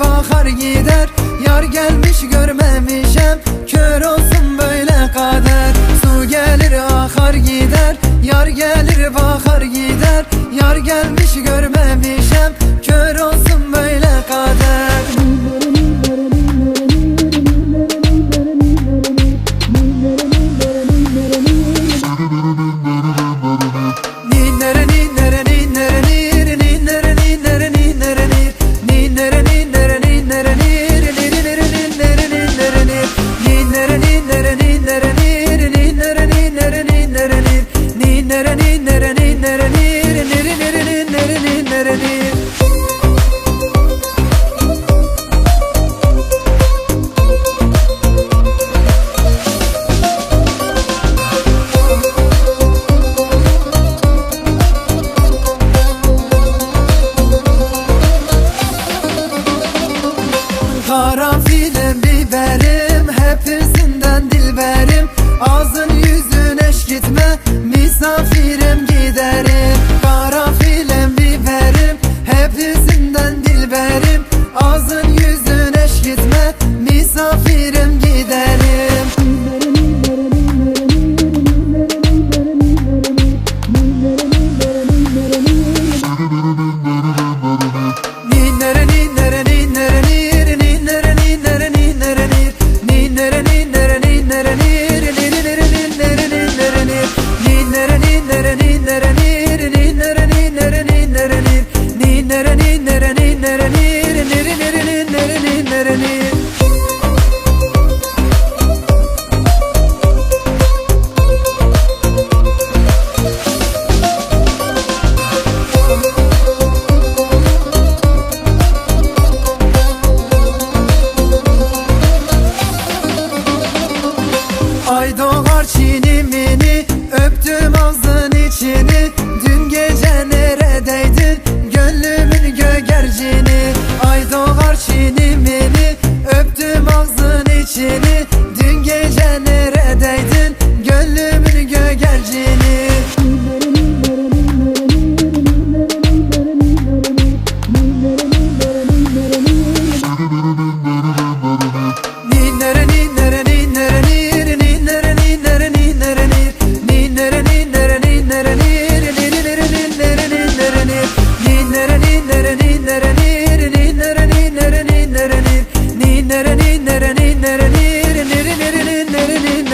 bakar gider. Yar gelmiş görmemişem Kör olsun böyle kader. Su gelir akar gider Yar gelir bakar gider. Yar gelmiş görmemişem. nereni nereni nereni nereni nereni nereni nereni? Karafilim, biberim, hepsinden dilberim. Ağzın yüzün eş gitme misafirim giderim. Ay doğar çinimini Öptüm ağzın içini. Dün gece neredeydin? Gönlümün gögercini. Ay doğar çinimini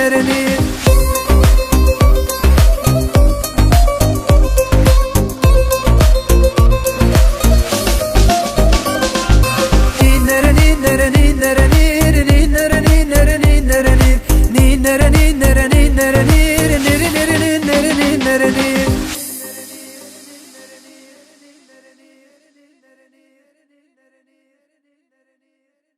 ellerini Nereni nereni nereni nereni nereni nereni nereni